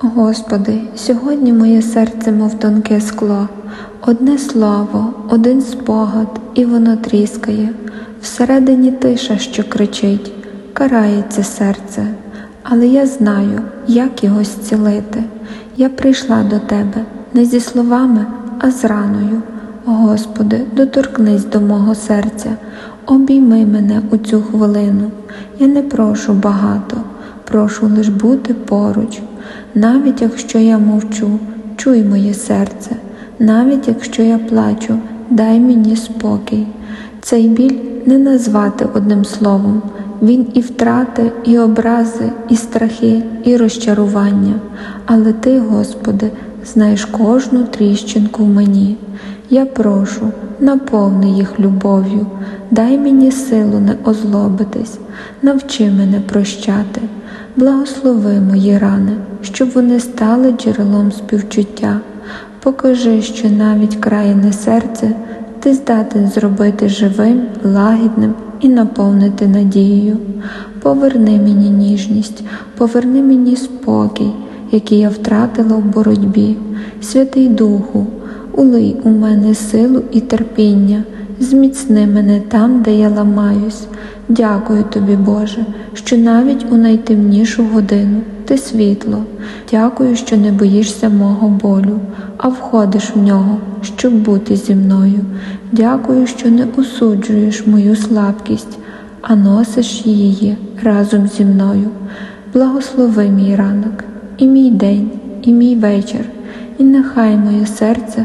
Господи, сьогодні моє серце, мов тонке скло, одне слово, один спогад, і воно тріскає. Всередині тиша, що кричить, карається серце, але я знаю, як його зцілити. Я прийшла до Тебе не зі словами, а з раною. Господи, доторкнись до мого серця, обійми мене у цю хвилину. Я не прошу багато, прошу лиш бути поруч. Навіть якщо я мовчу, чуй моє серце, навіть якщо я плачу, дай мені спокій. Цей біль не назвати одним словом. Він і втрати, і образи, і страхи, і розчарування. Але Ти, Господи, знаєш кожну тріщинку в мені. Я прошу, наповни їх любов'ю, дай мені силу не озлобитись, навчи мене прощати, благослови мої рани, щоб вони стали джерелом співчуття. Покажи, що навіть крайне серце ти здатен зробити живим, лагідним і наповнити надією. Поверни мені ніжність, поверни мені спокій, який я втратила в боротьбі, Святий Духу, улий у мене силу і терпіння, зміцни мене там, де я ламаюсь. Дякую тобі, Боже, що навіть у найтемнішу годину ти світло. Дякую, що не боїшся мого болю, а входиш в нього, щоб бути зі мною. Дякую, що не осуджуєш мою слабкість, а носиш її разом зі мною. Благослови мій ранок, і мій день, і мій вечір, і нехай моє серце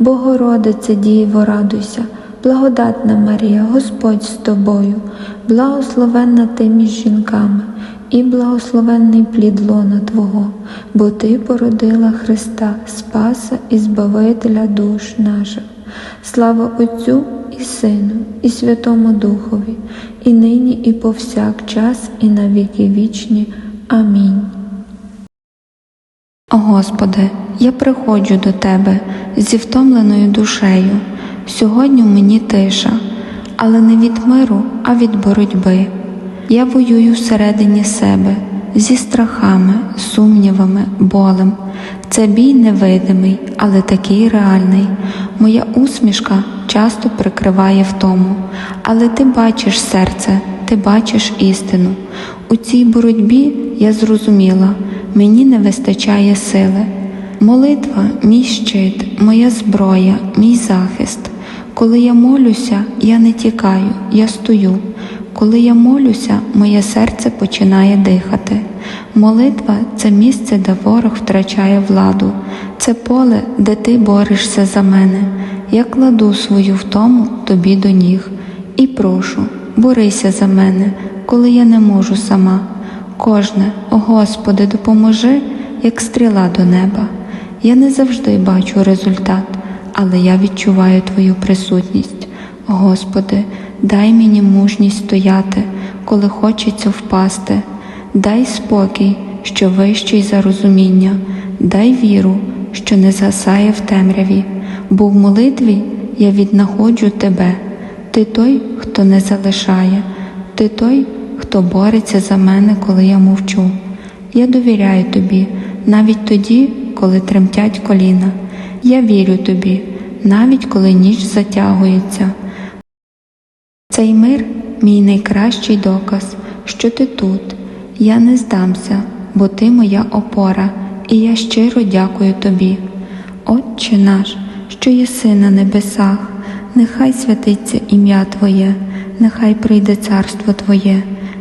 Богородице Діво, радуйся, благодатна Марія, Господь з тобою, благословенна ти між жінками, і благословенний плід лона Твого, бо Ти породила Христа, Спаса і Збавителя душ наших. Слава Отцю і Сину, і Святому Духові, і нині, і повсякчас, і на віки вічні. Амінь. Господи, я приходжу до Тебе зі втомленою душею. Сьогодні в мені тиша, але не від миру, а від боротьби. Я воюю всередині себе зі страхами, сумнівами, болем. Це бій невидимий, але такий реальний. Моя усмішка часто прикриває втому, але ти бачиш серце, ти бачиш істину. У цій боротьбі я зрозуміла, мені не вистачає сили. Молитва мій щит, моя зброя, мій захист. Коли я молюся, я не тікаю, я стою. Коли я молюся, моє серце починає дихати. Молитва це місце, де ворог втрачає владу, це поле, де ти борешся за мене. Я кладу свою втому тобі до ніг і прошу, борися за мене, коли я не можу сама. Кожне, о Господи, допоможи, як стріла до неба. Я не завжди бачу результат, але я відчуваю Твою присутність. Господи, дай мені мужність стояти, коли хочеться впасти. Дай спокій, що вищий за розуміння, дай віру, що не згасає в темряві, бо в молитві я віднаходжу Тебе. Ти той, хто не залишає, ти той, хто бореться за мене, коли я мовчу. Я довіряю тобі навіть тоді, коли тремтять коліна. Я вірю тобі, навіть коли ніч затягується. Цей мир мій найкращий доказ, що ти тут. Я не здамся, бо ти моя опора, і я щиро дякую тобі. Отче наш, що єси на небесах, нехай святиться ім'я Твоє, нехай прийде царство Твоє,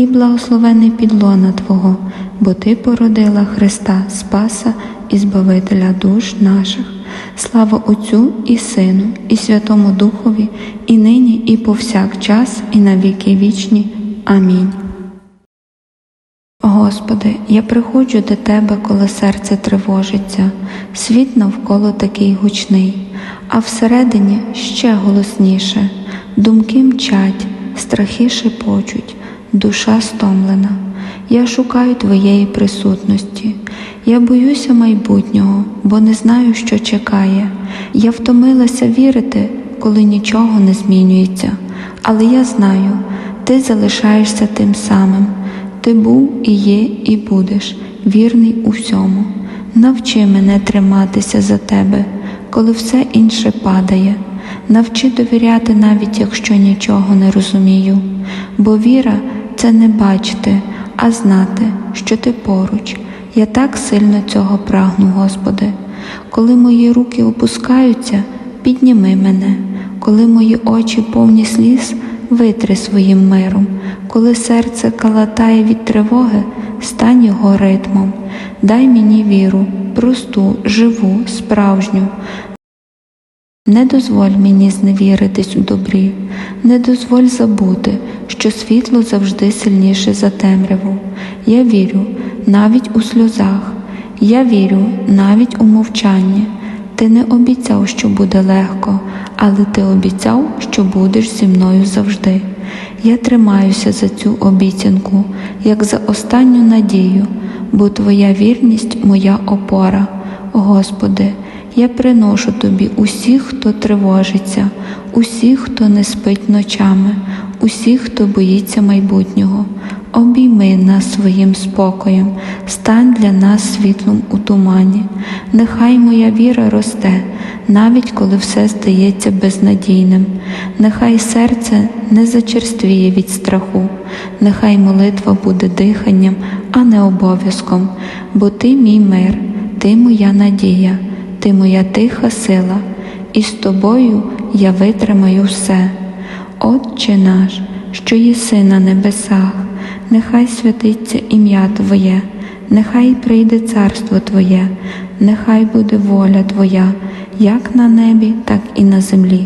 і благословений підлона Твого, бо Ти породила Христа Спаса і Збавителя душ наших. Слава Отцю і Сину, і Святому Духові, і нині, і повсякчас, і на віки вічні. Амінь. Господи, я приходжу до Тебе, коли серце тривожиться, світ навколо такий гучний, а всередині ще голосніше, думки мчать, страхи шепочуть, душа стомлена. Я шукаю Твоєї присутності. Я боюся майбутнього, бо не знаю, що чекає. Я втомилася вірити, коли нічого не змінюється. Але я знаю, ти залишаєшся тим самим. Ти був і є, і будеш, вірний у всьому. Навчи мене триматися за тебе, коли все інше падає. Навчи довіряти, навіть якщо нічого не розумію. Бо віра це не бачити, а знати, що ти поруч. Я так сильно цього прагну, Господи. Коли мої руки опускаються, підніми мене, коли мої очі повні сліз, витри своїм миром, коли серце калатає від тривоги, стань його ритмом, дай мені віру, просту, живу, справжню. Не дозволь мені зневіритись у добрі, не дозволь забути, що світло завжди сильніше за темряву. Я вірю навіть у сльозах, я вірю навіть у мовчанні. Ти не обіцяв, що буде легко, але ти обіцяв, що будеш зі мною завжди. Я тримаюся за цю обіцянку, як за останню надію, бо Твоя вірність моя опора. Господи, я приношу Тобі усіх, хто тривожиться, усіх, хто не спить ночами, усіх, хто боїться майбутнього. Обійми нас своїм спокоєм, стань для нас світлом у тумані. Нехай моя віра росте, навіть коли все здається безнадійним. Нехай серце не зачерствіє від страху, нехай молитва буде диханням, а не обов'язком, бо ти мій мир, ти моя надія, ти моя тиха сила, і з тобою я витримаю все. Отче наш, що єси на небесах нехай святиться ім'я Твоє, нехай прийде царство Твоє, нехай буде воля Твоя, як на небі, так і на землі.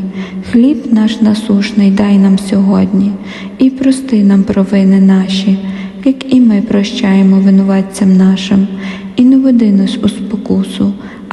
Хліб наш насушний дай нам сьогодні, і прости нам провини наші, як і ми прощаємо винуватцям нашим, і не веди нас у спокусу,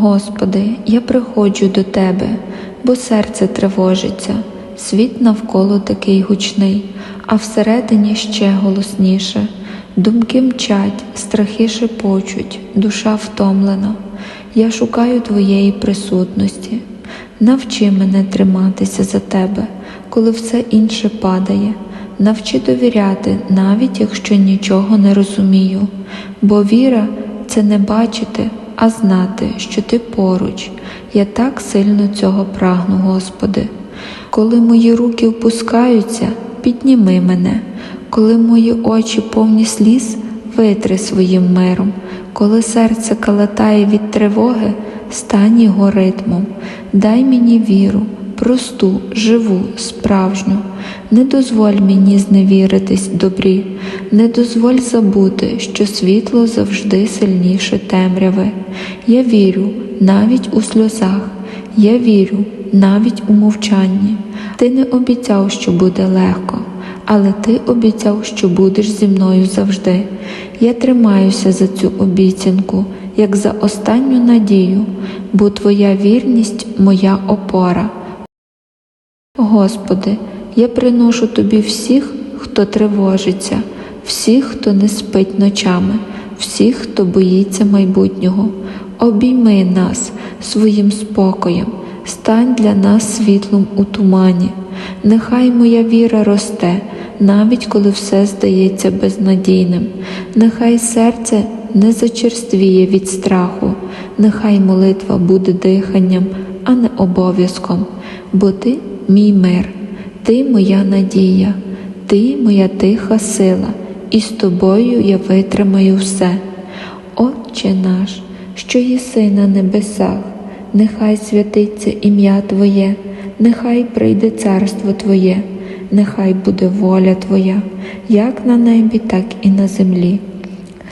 Господи, я приходжу до Тебе, бо серце тривожиться світ навколо такий гучний, а всередині ще голосніше. Думки мчать, страхи шепочуть, душа втомлена. Я шукаю Твоєї присутності. Навчи мене триматися за Тебе, коли все інше падає. Навчи довіряти, навіть якщо нічого не розумію, бо віра це не бачити, а знати, що Ти поруч. Я так сильно цього прагну, Господи. Коли мої руки впускаються, підніми мене, коли мої очі повні сліз, витри своїм миром, коли серце калатає від тривоги, стань його ритмом, дай мені віру, просту, живу, справжню, не дозволь мені зневіритись добрі, не дозволь забути, що світло завжди сильніше темряви. Я вірю навіть у сльозах, я вірю навіть у мовчанні. Ти не обіцяв, що буде легко, але ти обіцяв, що будеш зі мною завжди. Я тримаюся за цю обіцянку, як за останню надію, бо Твоя вірність моя опора. Господи, я приношу Тобі всіх, хто тривожиться, всіх, хто не спить ночами, всіх, хто боїться майбутнього. обійми нас своїм спокоєм, стань для нас світлом у тумані. Нехай моя віра росте, навіть коли все здається безнадійним. Нехай серце не зачерствіє від страху, нехай молитва буде диханням, а не обов'язком, бо ти мій мир, ти моя надія, ти моя тиха сила, і з тобою я витримаю все. Отче наш, що єси на небесах, нехай святиться ім'я Твоє, нехай прийде царство Твоє, нехай буде воля Твоя, як на небі, так і на землі.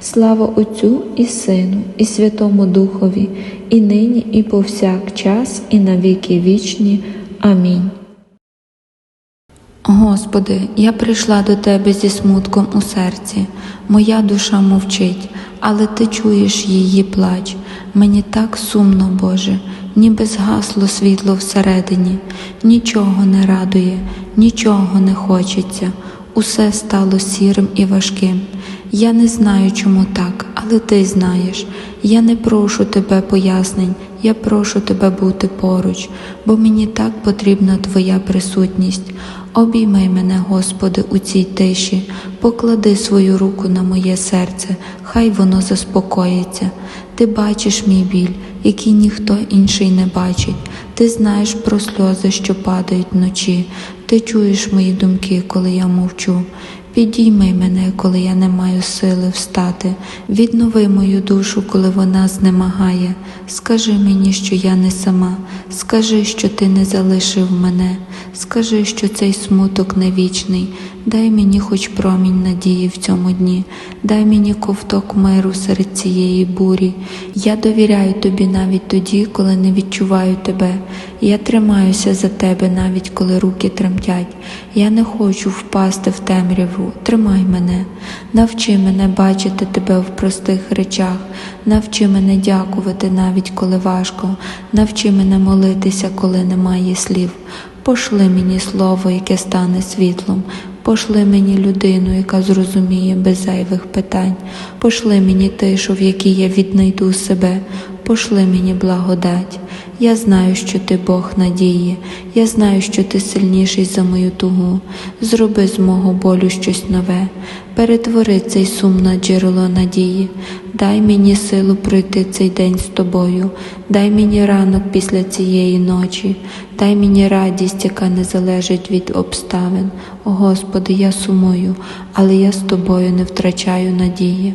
Слава Отцю і Сину, і Святому Духові, і нині, і повсякчас, і на віки вічні. Амінь. Господи, я прийшла до Тебе зі смутком у серці. Моя душа мовчить, але Ти чуєш її плач. Мені так сумно, Боже, ніби згасло світло всередині, нічого не радує, нічого не хочеться. Усе стало сірим і важким. Я не знаю, чому так, але ти знаєш. Я не прошу тебе пояснень, я прошу тебе бути поруч, бо мені так потрібна Твоя присутність. Обійми мене, Господи, у цій тиші, поклади свою руку на моє серце, хай воно заспокоїться. Ти бачиш мій біль, який ніхто інший не бачить. Ти знаєш про сльози, що падають вночі. Ти чуєш мої думки, коли я мовчу. Підійми мене, коли я не маю сили встати, віднови мою душу, коли вона знемагає. Скажи мені, що я не сама, скажи, що ти не залишив мене, скажи, що цей смуток не вічний. Дай мені хоч промінь надії в цьому дні, дай мені ковток миру серед цієї бурі. Я довіряю тобі навіть тоді, коли не відчуваю тебе. Я тримаюся за тебе, навіть коли руки тремтять. Я не хочу впасти в темряву. Тримай мене, навчи мене бачити тебе в простих речах, навчи мене дякувати навіть коли важко, навчи мене молитися, коли немає слів. Пошли мені слово, яке стане світлом. Пошли мені людину, яка зрозуміє без зайвих питань. Пошли мені тишу, в якій я віднайду себе. Пошли мені благодать. Я знаю, що ти Бог надії, я знаю, що ти сильніший за мою тугу. Зроби з мого болю щось нове, перетвори цей сум на джерело надії, дай мені силу пройти цей день з тобою, дай мені ранок після цієї ночі, дай мені радість, яка не залежить від обставин. О Господи, я сумую, але я з тобою не втрачаю надії.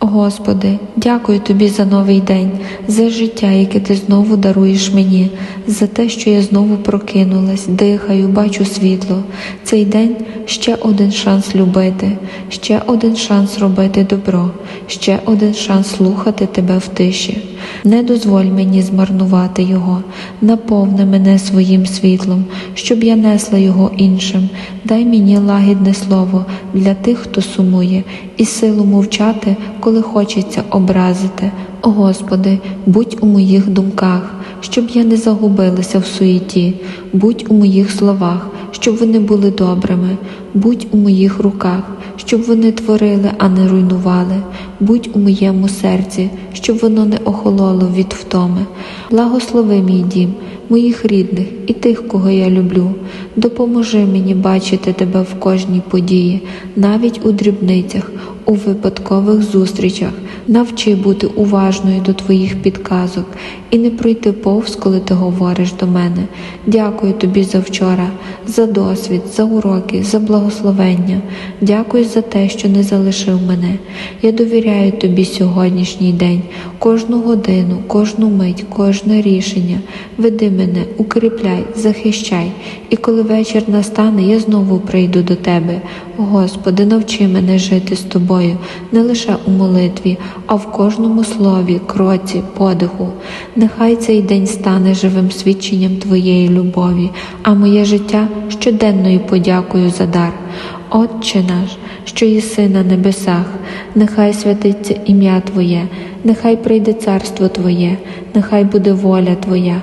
Господи, дякую Тобі за новий день, за життя, яке Ти знову даруєш мені, за те, що я знову прокинулась, дихаю, бачу світло. Цей день ще один шанс любити, ще один шанс робити добро, ще один шанс слухати Тебе в тиші. Не дозволь мені змарнувати його, наповни мене своїм світлом, щоб я несла його іншим. Дай мені лагідне слово для тих, хто сумує, і силу мовчати, коли хочеться образити. О Господи, будь у моїх думках, щоб я не загубилася в суєті, будь у моїх словах, щоб вони були добрими. Будь у моїх руках, щоб вони творили, а не руйнували. Будь у моєму серці, щоб воно не охололо від втоми. Благослови мій дім, моїх рідних і тих, кого я люблю. Допоможи мені бачити тебе в кожній події, навіть у дрібницях, у випадкових зустрічах. Навчи бути уважною до твоїх підказок і не пройти повз, коли ти говориш до мене. Дякую тобі за вчора, за досвід, за уроки, за благословення. Дякую за те, що не залишив мене. Я довіряю тобі сьогоднішній день, кожну годину, кожну мить, кожне рішення. Веди мене, укріпляй, захищай, і коли вечір настане, я знову прийду до тебе. Господи, навчи мене жити з тобою, не лише у молитві, а в кожному слові, кроці, подиху. Нехай цей день стане живим свідченням Твоєї любові, а моє життя щоденною подякою за дар. Отче наш, що єси на небесах, нехай святиться ім'я Твоє, нехай прийде царство Твоє, нехай буде воля Твоя,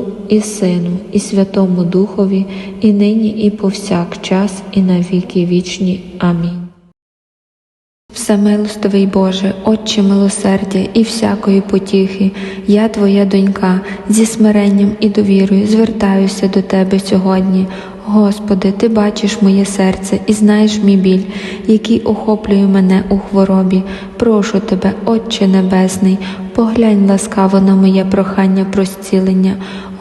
і Сину, і Святому Духові, і нині, і повсякчас, і на віки вічні. Амінь. Всемилостивий Боже, Отче милосердя і всякої потіхи, я Твоя донька, зі смиренням і довірою звертаюся до Тебе сьогодні. Господи, Ти бачиш моє серце і знаєш мій біль, який охоплює мене у хворобі. Прошу Тебе, Отче Небесний, поглянь ласкаво на моє прохання про зцілення.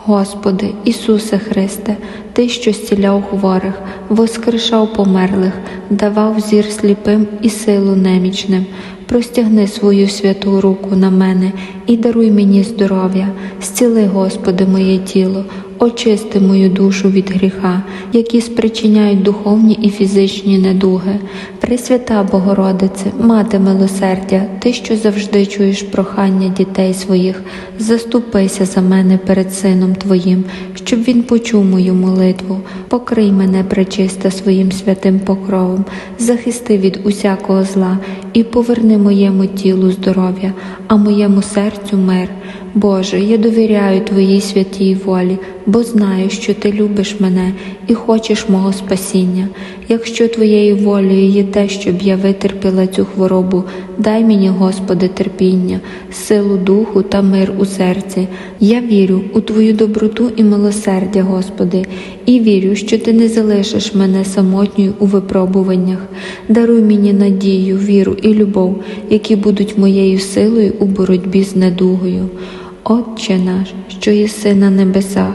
Господи, Ісусе Христе, Ти, що зціляв хворих, воскрешав померлих, давав зір сліпим і силу немічним. Простягни свою святу руку на мене і даруй мені здоров'я, зціли, Господи, моє тіло, очисти мою душу від гріха, які спричиняють духовні і фізичні недуги. Пресвята Богородице, мати милосердя, Ти, що завжди чуєш прохання дітей своїх, заступися за мене перед Сином Твоїм, щоб Він почув мою молитву, покрий мене пречиста своїм святим покровом, захисти від усякого зла і поверни моєму тілу здоров'я, а моєму серцю мир. Боже, я довіряю Твоїй святій волі, бо знаю, що Ти любиш мене і хочеш мого спасіння. Якщо Твоєю волею є те, щоб я витерпіла цю хворобу, дай мені, Господи, терпіння, силу духу та мир у серці. Я вірю у Твою доброту і милосердя, Господи, і вірю, що Ти не залишиш мене самотньою у випробуваннях. Даруй мені надію, віру і любов, які будуть моєю силою у боротьбі з недугою. Отче наш, що єси на небесах,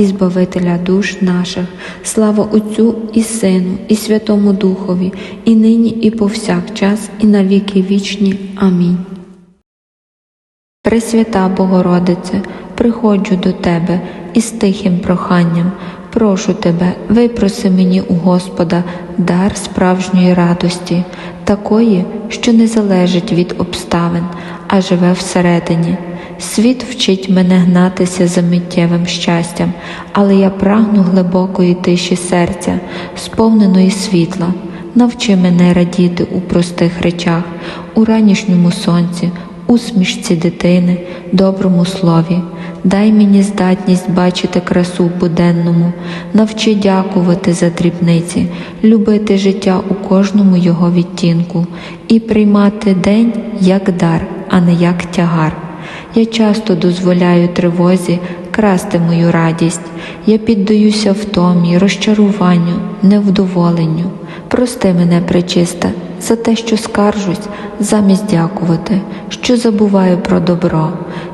і Збавителя душ наших. Слава Отцю і Сину, і Святому Духові, і нині, і повсякчас, і на віки вічні. Амінь. Пресвята Богородице, приходжу до Тебе із тихим проханням. Прошу Тебе, випроси мені у Господа дар справжньої радості, такої, що не залежить від обставин, а живе всередині. Світ вчить мене гнатися за миттєвим щастям, але я прагну глибокої тиші серця, сповненої світла. Навчи мене радіти у простих речах, у ранішньому сонці, усмішці дитини, доброму слові. Дай мені здатність бачити красу буденному, навчи дякувати за дрібниці, любити життя у кожному його відтінку і приймати день як дар, а не як тягар. Я часто дозволяю тривозі красти мою радість. Я піддаюся втомі, розчаруванню, невдоволенню. Прости мене, пречиста, за те, що скаржусь, замість дякувати, що забуваю про добро.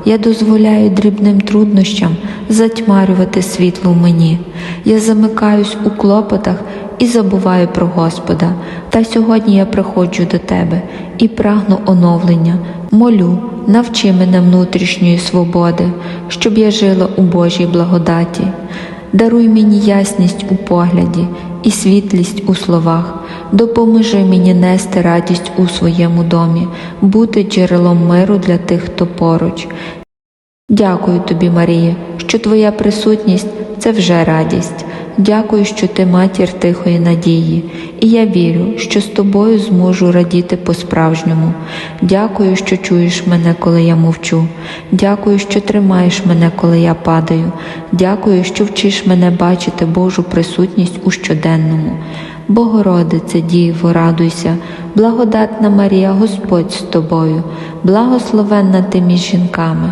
Я дозволяю дрібним труднощам затьмарювати світло в мені. Я замикаюсь у клопотах і забуваю про Господа. Та сьогодні я приходжу до тебе і прагну оновлення, молю, навчи мене внутрішньої свободи, щоб я жила у Божій благодаті. Даруй мені ясність у погляді і світлість у словах. Допоможи мені нести радість у своєму домі, бути джерелом миру для тих, хто поруч. Дякую тобі, Марія, що твоя присутність це вже радість. Дякую, що ти матір тихої надії, і я вірю, що з тобою зможу радіти по-справжньому. Дякую, що чуєш мене, коли я мовчу. Дякую, що тримаєш мене, коли я падаю. Дякую, що вчиш мене бачити Божу присутність у щоденному. Богородице, Діво, радуйся, благодатна Марія, Господь з тобою, благословенна ти між жінками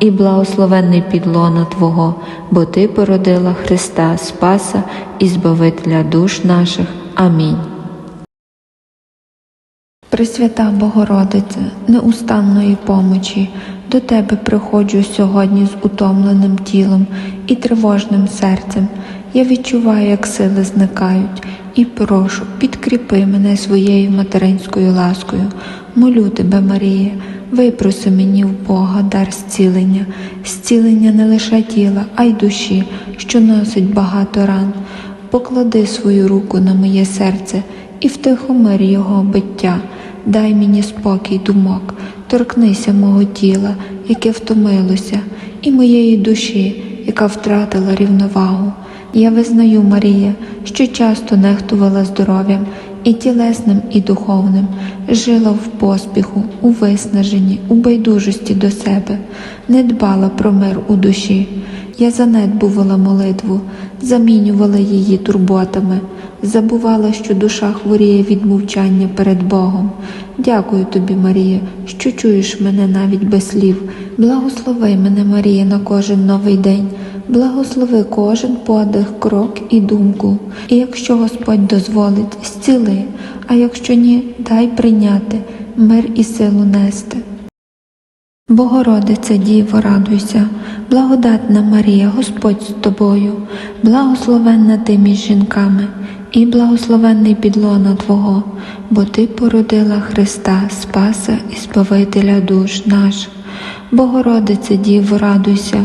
і благословенний підлона Твого, бо Ти породила Христа, Спаса і Збавителя душ наших. Амінь. Пресвята Богородице, неустанної помочі, до Тебе приходжу сьогодні з утомленим тілом і тривожним серцем. Я відчуваю, як сили зникають, і прошу, підкріпи мене своєю материнською ласкою. Молю тебе, Марія, випроси мені в Бога дар зцілення, зцілення не лише тіла, а й душі, що носить багато ран. Поклади свою руку на моє серце і втихомир його биття. Дай мені спокій думок, торкнися мого тіла, яке втомилося, і моєї душі, яка втратила рівновагу. Я визнаю, Марія, що часто нехтувала здоров'ям і тілесним, і духовним, жила в поспіху, у виснаженні, у байдужості до себе, не дбала про мир у душі. Я занедбувала молитву, замінювала її турботами, забувала, що душа хворіє від мовчання перед Богом. Дякую тобі, Марія, що чуєш мене навіть без слів. Благослови мене, Марія, на кожен новий день. Благослови кожен подих, крок і думку. І якщо Господь дозволить, зціли, а якщо ні, дай прийняти мир і силу нести. Богородице Діво, радуйся, благодатна Марія, Господь з тобою, благословенна ти між жінками, і благословенний підлона Твого, бо Ти породила Христа, Спаса і Збавителя душ наших. Богородице Діво, радуйся,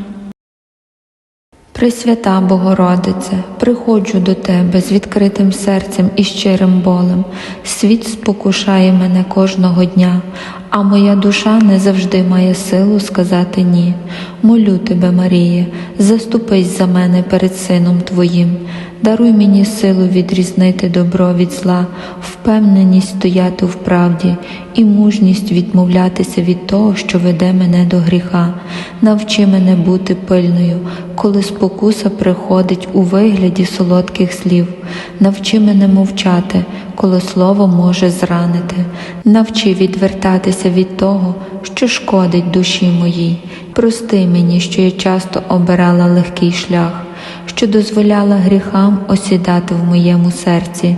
Пресвята Богородице, приходжу до Тебе з відкритим серцем і щирим болем. Світ спокушає мене кожного дня, а моя душа не завжди має силу сказати ні. Молю тебе, Марія, заступись за мене перед Сином Твоїм. Даруй мені силу відрізнити добро від зла, впевненість стояти в правді і мужність відмовлятися від того, що веде мене до гріха. Навчи мене бути пильною, коли спокуса приходить у вигляді солодких слів. Навчи мене мовчати, коли слово може зранити. Навчи відвертатися від того, що шкодить душі моїй. Прости мені, що я часто обирала легкий шлях що дозволяла гріхам осідати в моєму серці,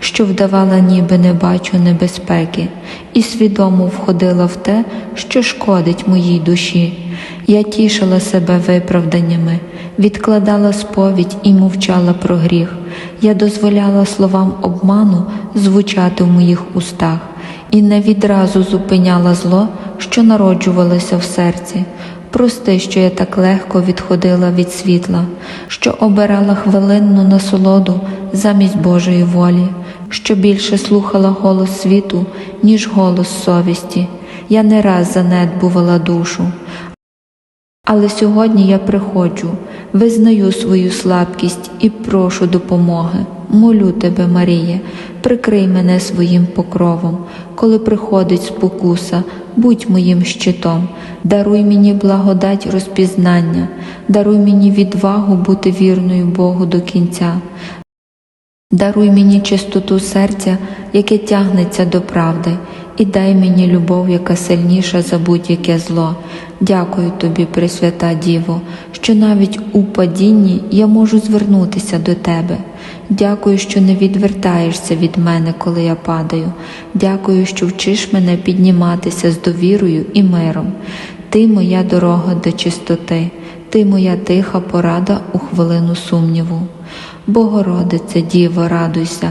що вдавала, ніби не бачу небезпеки, і свідомо входила в те, що шкодить моїй душі. Я тішила себе виправданнями, відкладала сповідь і мовчала про гріх. Я дозволяла словам обману звучати в моїх устах і не відразу зупиняла зло, що народжувалося в серці. Прости, що я так легко відходила від світла, що обирала хвилинну насолоду замість Божої волі, що більше слухала голос світу, ніж голос совісті. Я не раз занедбувала душу. Але сьогодні я приходжу, визнаю свою слабкість і прошу допомоги. Молю тебе, Маріє, прикрий мене своїм покровом, коли приходить спокуса, будь моїм щитом, даруй мені благодать розпізнання, даруй мені відвагу бути вірною Богу до кінця. Даруй мені чистоту серця, яке тягнеться до правди, і дай мені любов, яка сильніша за будь-яке зло. Дякую тобі, Пресвята Діво, що навіть у падінні я можу звернутися до тебе. Дякую, що не відвертаєшся від мене, коли я падаю. Дякую, що вчиш мене підніматися з довірою і миром. Ти моя дорога до чистоти, ти моя тиха порада у хвилину сумніву. Богородице, Діво, радуйся,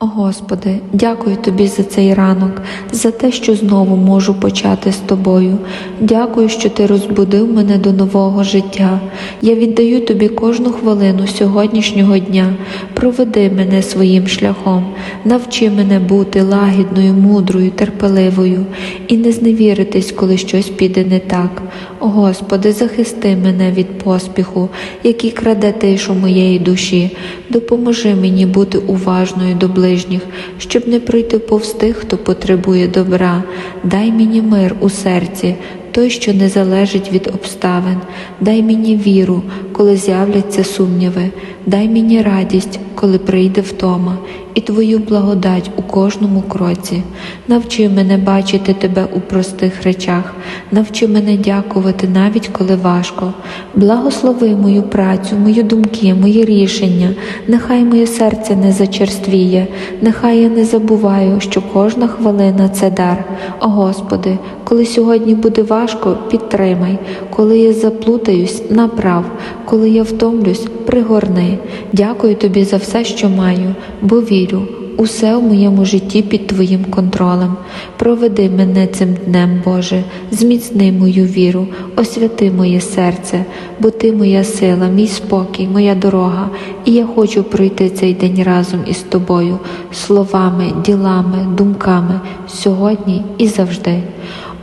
Господи, дякую Тобі за цей ранок, за те, що знову можу почати з Тобою. Дякую, що Ти розбудив мене до нового життя. Я віддаю Тобі кожну хвилину сьогоднішнього дня. Проведи мене своїм шляхом, навчи мене бути лагідною, мудрою, терпеливою і не зневіритись, коли щось піде не так. Господи, захисти мене від поспіху, який краде тишу моєї душі. Допоможи мені бути уважною до ближніх, щоб не пройти повз тих, хто потребує добра. Дай мені мир у серці, той, що не залежить від обставин. Дай мені віру, коли з'являться сумніви. Дай мені радість, коли прийде втома, і Твою благодать у кожному кроці. Навчи мене бачити Тебе у простих речах, навчи мене дякувати навіть коли важко. Благослови мою працю, мої думки, мої рішення. Нехай моє серце не зачерствіє, нехай я не забуваю, що кожна хвилина це дар. О Господи, коли сьогодні буде важко, підтримай, коли я заплутаюсь, направ, коли я втомлюсь, пригорни. Дякую тобі за все, що маю, бо вірю. Усе в моєму житті під Твоїм контролем. Проведи мене цим днем, Боже, зміцни мою віру, освяти моє серце, бо Ти моя сила, мій спокій, моя дорога, і я хочу пройти цей день разом із тобою, словами, ділами, думками, сьогодні і завжди.